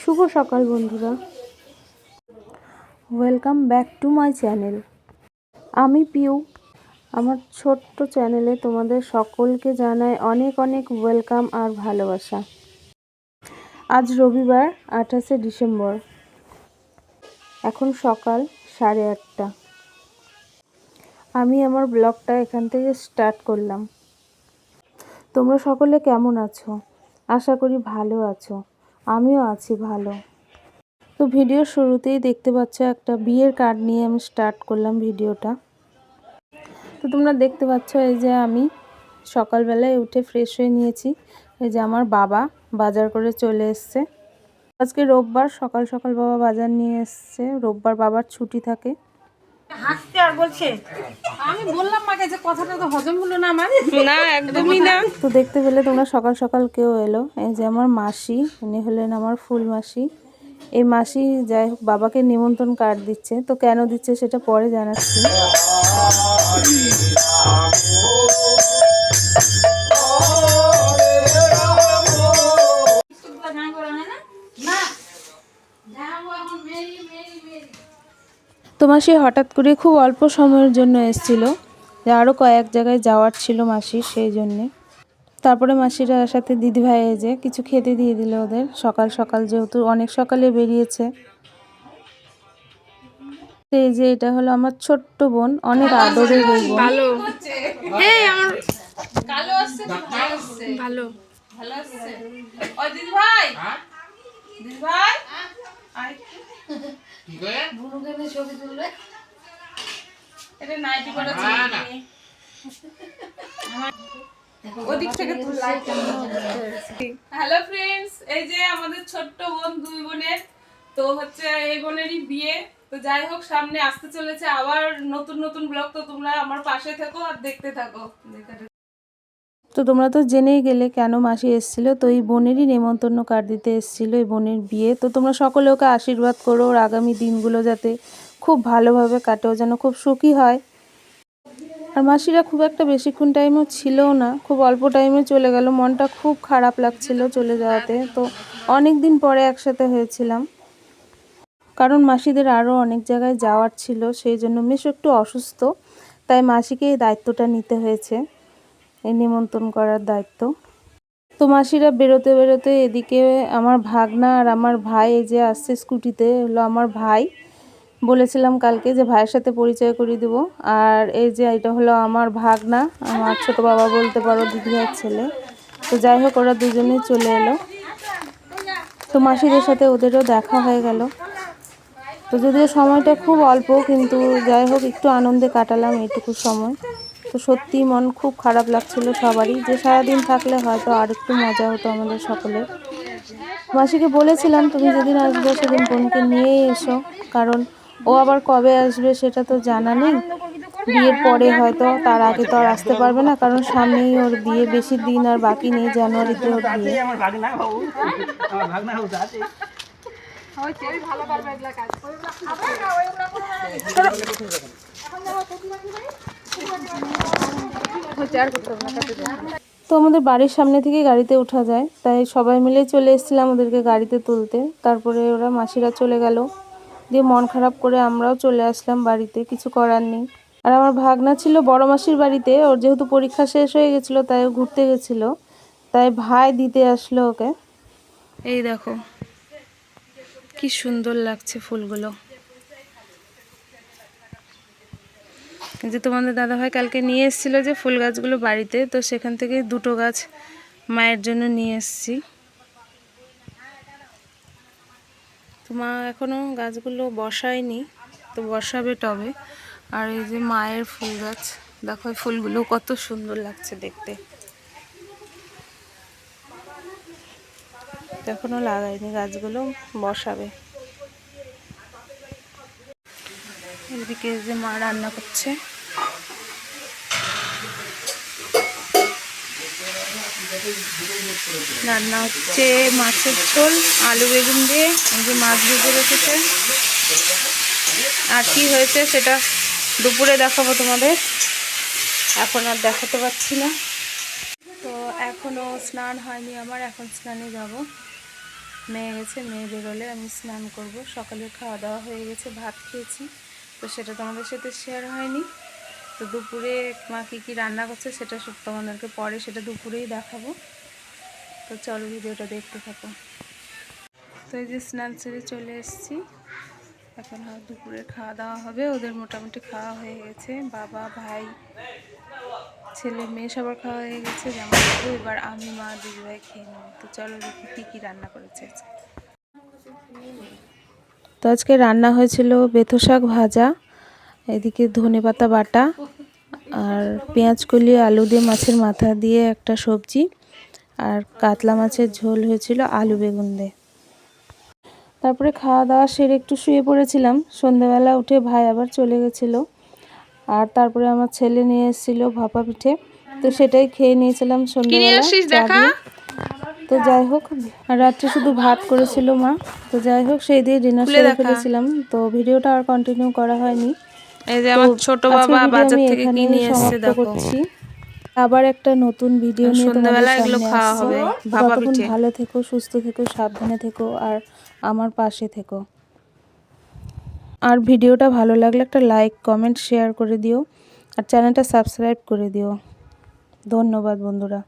শুভ সকাল বন্ধুরা। Welcome back to my channel আমি পিউ। আমার ছোট্ট চ্যানেলে তোমাদের সকলকে জানাই অনেক অনেক ওয়েলকাম আর ভালোবাসা। আজ রবিবার, আঠাশে ডিসেম্বর। এখন সকাল সাড়ে আটটা। আমি আমার ব্লগটা এখান থেকে স্টার্ট করলাম। তোমরা সকলে কেমন আছো? আশা করি ভালো আছো। আমিও আছি ভালো। তো ভিডিওর শুরুতেই দেখতে পাচ্ছ একটা বিয়ের কার্ড নিয়ে আমি স্টার্ট করলাম ভিডিওটা তো তোমরা দেখতে পাচ্ছ এই যে আমি সকালবেলায় উঠে ফ্রেশ হয়ে নিয়েছি। এই যে আমার বাবা বাজার করে চলে এসছে। আজকে রোববার সকাল সকাল বাবা বাজার নিয়ে এসছে। রোববার বাবার ছুটি থাকে। হাসতে আর বলছে আমি বললাম মাকে যে কথাটা তো হজম হলো না আমার না একদমই না। তো দেখতে পেলে তোমরা সকাল সকাল কেউ এলো। এই যে আমার মাসি উনি হলেন আমার ফুল মাসি। এই মাসি যাই হোক বাবাকে নিমন্ত্রণ কার্ড দিচ্ছে। তো কেন দিচ্ছে সেটা পরে জানাচ্ছি। তো মাসি হঠাৎ করে খুব অল্প সময়ের জন্য এসেছিল। যে আরও কয়েক জায়গায় যাওয়ার ছিল মাসি সেই জন্যে। তারপরে মাসিরা সাথে দিদিভাই যে কিছু খেতে দিয়ে দিল ওদের। সকাল সকাল যেহেতু অনেক সকালে বেরিয়েছে। এই যে এটা হলো আমার ছোট্ট বোন অনেক আদরের এই বোন ভালো। ভালো এটা নাইটি পরা ওদিক থেকে হ্যালো ফ্রেন্ডস এই যে আমাদের ছোট্ট বোন দুই বোনের। তো হচ্ছে এই বোনেরই বিয়ে। তো যাই হোক সামনে আসতে চলেছে আবার নতুন নতুন ব্লগ। তো তোমরা আমার পাশে থাকো আর দেখতে থাকো। তো তোমরা তো জেনেই গেলে কেন মাসি এসেছিল? তো এই বোনেরই নেমন্তন্ন কার্ড দিতে এসেছিল, এই বোনের বিয়ে। তো তোমরা সকলে ওকে আশীর্বাদ করো, ওর আগামী দিনগুলো যাতে খুব ভালোভাবে কাটে, ও যেন খুব সুখী হয়। আর মাসিরা খুব একটা বেশিক্ষণ টাইমও ছিলও না, খুব অল্প টাইমে চলে গেল। মনটা খুব খারাপ লাগছিল চলে যাওয়াতে। তো অনেক দিন পরে একসাথে হয়েছিলাম। কারণ মাসিদের আরও অনেক জায়গায় যাওয়ার ছিল, সেই জন্য বেশ একটু অসুস্থ, তাই মাসিকে এই দায়িত্বটা নিতে হয়েছে। এই নিমন্ত্রণ করার দায়িত্ব। তো মাসিরা বেরোতে বেরোতে এদিকে আমার ভাগনা আর আমার ভাই এই যে আসছে স্কুটিতে, হলো আমার ভাই। বলেছিলাম কালকে যে ভাইয়ের সাথে পরিচয় করিয়ে দেবো। আর এই যে এটা হলো আমার ভাগনা, আমার ছোট বাবা বলতে পারো, দিদিভাইয়ের ছেলে। তো যাই হোক, ওরা দুজনেই চলে এলো। তো মাসিদের সাথে ওদেরও দেখা হয়ে গেল। তো যদিও সময়টা খুব অল্প, কিন্তু যাই হোক, একটু আনন্দে কাটালাম এইটুকু সময়। তো সত্যি মন খুব খারাপ লাগছিল সবারই। যে সারাদিন থাকলে হয়তো আর একটু মজা হতো আমাদের সকলের। মাসিকে বলেছিলাম, তুমি যেদিন আসবে সেদিন বোনকে নিয়ে এসো। কারণ ও আবার কবে আসবে সেটা তো জানা নেই। বিয়ের পরে হয়তো তার আগে তো আর আসতে পারবে না, কারণ সামনেই ওর বিয়ে, বেশি দিন আর বাকি নেই জানুয়ারিতে ওর বিয়ে। আমার ভাগনা বাবু আমার ভাগনা বাবু তো আমাদের বাড়ির সামনে থেকে গাড়িতে ওঠা যায় তাই সবাই মিলে চলে এসেছিলাম ওদেরকে গাড়িতে তুলতে। তারপরে ওরা মাসিরা চলে গেল। দিয়ে মন খারাপ করে আমরাও চলে আসলাম বাড়িতে কিছু করার নেই। আর আমার ভাগনা ছিল বড় মাসির বাড়িতে ওর যেহেতু পরীক্ষা শেষ হয়ে গেছিল তাই ও ঘুরতে গেছিল। তাই ভাই দিতে আসলো ওকে। এই দেখো কি সুন্দর লাগছে ফুলগুলো। যে তোমাদের দাদাভাই কালকে নিয়ে এসেছিল যে ফুল গাছগুলো বাড়িতে, তো সেখান থেকে দুটো গাছ মায়ের জন্য নিয়ে এসেছি। তো মা এখনও গাছগুলো বসায়নি, তো বসাবে টবে। আর এই যে মায়ের ফুল গাছ, দেখো ফুলগুলো কত সুন্দর লাগছে দেখতে। এখনও লাগাইনি গাছগুলো বসাবে। এদিকে যে মা রান্না করছে। রান্না হচ্ছে মাছের ঝোল, আলু বেগুন দিয়ে যে মাছ ভেজে রেখেছে। আর কি হয়েছে সেটা দুপুরে দেখাবো তোমাদের। এখন আর দেখাতে পারছি না। তো এখনও স্নান হয়নি আমার, এখন স্নানে যাব। মেয়ে গেছে, মেয়ে বেরোলে আমি স্নান করব। সকালে খাওয়া দাওয়া হয়ে গেছে, ভাত খেয়েছি। তো সেটা তোমাদের সাথে শেয়ার হয়নি। তো দুপুরে মা কী কী রান্না করছে সেটা সব তোমাদেরকে পরে সেটা দুপুরেই দেখাবো। তো চলো ভিডিওটা দেখতে থাকো। তো এই যে স্নান সেরে চলে এসেছি। এখন আর দুপুরে খাওয়া দাওয়া হবে, ওদের মোটামুটি খাওয়া হয়ে গেছে। বাবা, ভাই, ছেলে, মেয়ে সবার খাওয়া হয়ে গেছে যেমন এবার আমি, মা দিদিভাই খেয়ে নেব। তো চলো দেখি কী কী রান্না করেছে তো আজকে রান্না হয়েছিল বেথো শাক ভাজা। এদিকে ধনে পাতা বাটা আর পেঁয়াজ কলি আলু দিয়ে মাছের মাথা দিয়ে একটা সবজি আর কাতলা মাছের ঝোল হয়েছিল আলু বেগুন দিয়ে। তারপরে খাওয়া দাওয়া সেরে একটু শুয়ে পড়েছিলাম। সন্ধ্যাবেলা উঠে ভাই আবার চলে গেছিল আর তারপরে আমার ছেলে নিয়ে এসেছিল ভাপা পিঠে। তো সেটাই খেয়ে নিয়েছিলাম সন্ধ্যাবেলা। তো যাই হোক আর রাত্রে শুধু ভাত করেছিল মা। তো যাই হোক সেই দিয়ে ডিনার সেরে ফেলেছিলাম। তো ভিডিওটা আর কন্টিনিউ করা হয়নি। এই যে আমার ছোট বাবা বাজার থেকে কি নিয়ে এসেছে দেখো। আবার একটা নতুন ভিডিও নিয়ে সন্ধ্যাবেলা এগুলো খাওয়া হবে, ভাপা ততক্ষণ পিঠে। ভালো থেকো সুস্থ থেকো সাবধানে থেকো আর আমার পাশে থেকো। আর ভিডিওটা ভালো লাগলে একটা লাইক কমেন্ট শেয়ার করে দিও আর চ্যানেলটা সাবস্ক্রাইব করে দিও। ধন্যবাদ বন্ধুরা।